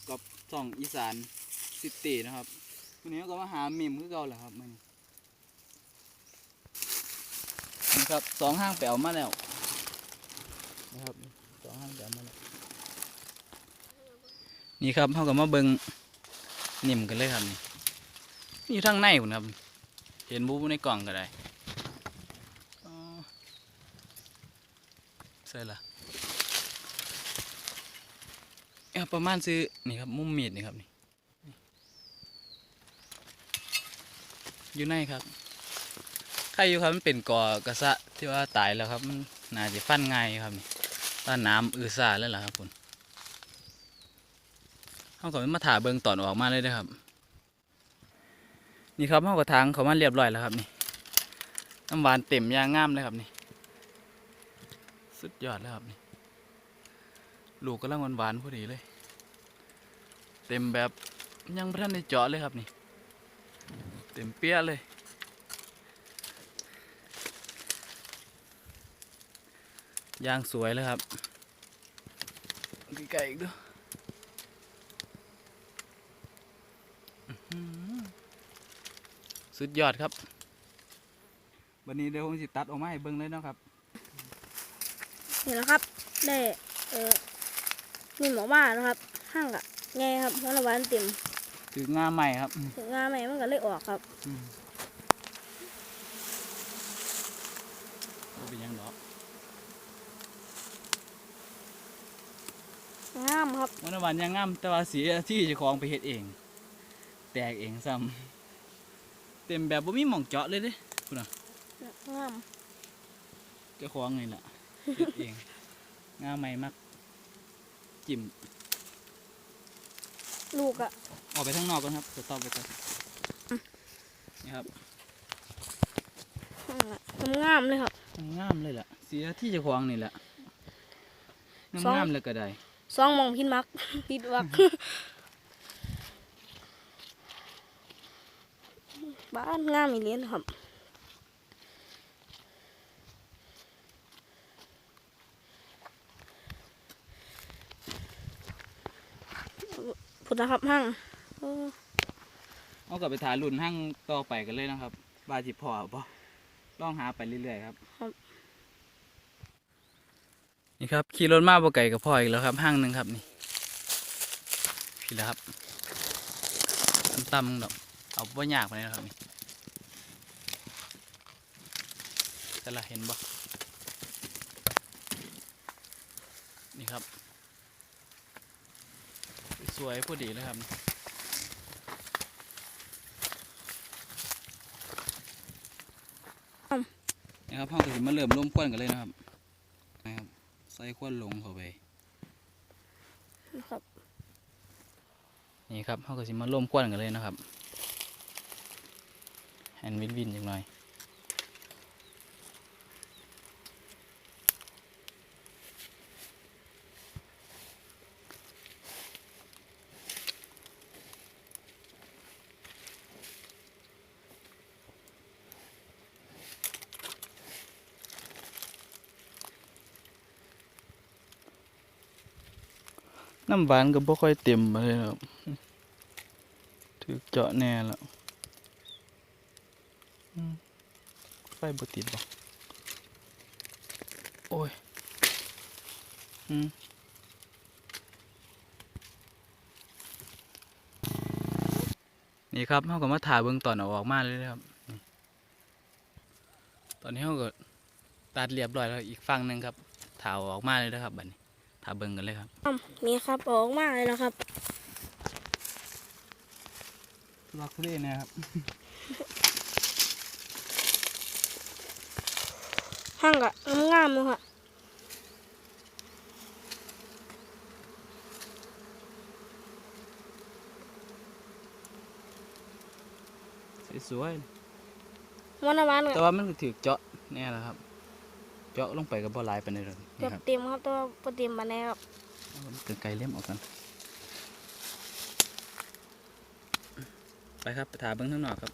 บกับช่องอีสานซิตี้นะครับวันนี้ก็มาหามิมคือเก่าแหละครับมันนี่ครับสองห้างแปลวมาแล้วนะครับสองห้างแปลวมาแล้วนี่ครับเขาก็มาเบิงนิ่มกันเลยครับนี่นี่อยู่ทางในคุณครับ เห็นบูบในกล่องก็ได้ใช่ละ ประมาณซื้อนี่ครับมุมมีดนี่ครับนี่อยู่ในครับใครอยู่ครับมันเป็นกอกระสะที่ว่าตายแล้วครับมันน่าจะฟันง่ายครับนี่ต้านน้ำอือซาแล้วล่ะครับคุณเขาก็มาถ่าเบิงตอนออกมาเลยนะครับ นี่ครับเขาก็ทางเขามาเรียบร้อยแล้วครับนี่น้ำหวานเต็มยางงามเลยครับนี่สุดยอดแล้วครับนี่ลูกกำลังหวานๆพอดีเลย เต็มแบบยังไม่ทันได้เจาะเลยครับนี่ เต็มเปี้ยเลย ยางสวยเลยครับไกลๆอีกด้วยสุดยอดครับวันนี้เดี๋ยวผมสิตัดออกมาให้เบิ่งเลยเนาะครับนี่แหละครับ ได้ เออมีหมอว่านะครับ ห้างกะ ไงครับเพราะละวันเต็มคืองาใหม่ครับถึงงานใหม่มันก็เลยออกครับอืมบ่เป็นหยังดอกงามครับวันวันยังงามแต่ว่าสีที่เจ้าของไปเฮ็ดเอง แตกเองซ้ำเต็มแบบบ่มีหม่องเจาะเลยเด้งามเจ้าของนี่แหละเฮ็ดเอง งาใหม่มักจิ้ม ลูกอะออกไปข้างนอกก่อนครับสต็อปไปก่อนนี่ครับห้างอะงามๆเลยครับงามเลยล่ะสีที่เจ้าของนี่แหละสองงามๆเลยก็ได้ซองมองพินมักพิดวักบ้านงามอีเลียนครับ พุทธครับห้างเออเอากลับไปถ่ายรุ่นห้างต่อไปกันเลยนะครับบาจิพอบ่ลองหาไปเรื่อยๆครับ นี่ครับขี่รถมาบ่ไก่กับพ่ออีกแล้วครับห้างหนึ่งครับนี่พี่แล้วครับต่ำๆดอกเอาบ่ยากไปเลยนะครับนี่แต่ละเห็นบ่นี่ครับ สวยพอดีเลยครับ นะครับห้องก็สิมาเริ่มร่วมควนกันเลยนะครับนะครับ ใส่ควนลงเข้าไปครับนี่ครับห้องก็สิมาร่วมควนกันเลยนะครับแฮนวินวินจังหน่อย น้ำหวานก็บ่ค่อยเต็มเลยครับถือเจาะแน่แล้วไฟบ่ติดบ่โอ้ยอืมนี่ครับเขาก็มาถ่ายเบื้องตอนอออกมาเลยนะครับ ตอนนี้เขาก็ตัดเรียบร้อยแล้วอีกฝั่งหนึ่งครับถ่ายอาออกมาเลยนะครับบัดนี้ ถ่ายเบิ่งกันเลยครับนี่ครับออกมากเลยนะครับล็อกเล่นะครับห้างกะงามๆเลยค่ะสวยวันละวันๆกะแต่ว่ามันก็ถือเจาะแน่แล้วครับ เจาะลงไปกับบ่หลายปานใดหรอกเกืนี่อบครับเต็มครับแต่ว่าพอเต็มมาแน่ครับเอากันไกลเล่มออกกัน ไปครับไปถาเบิ้งข้างนอกครับ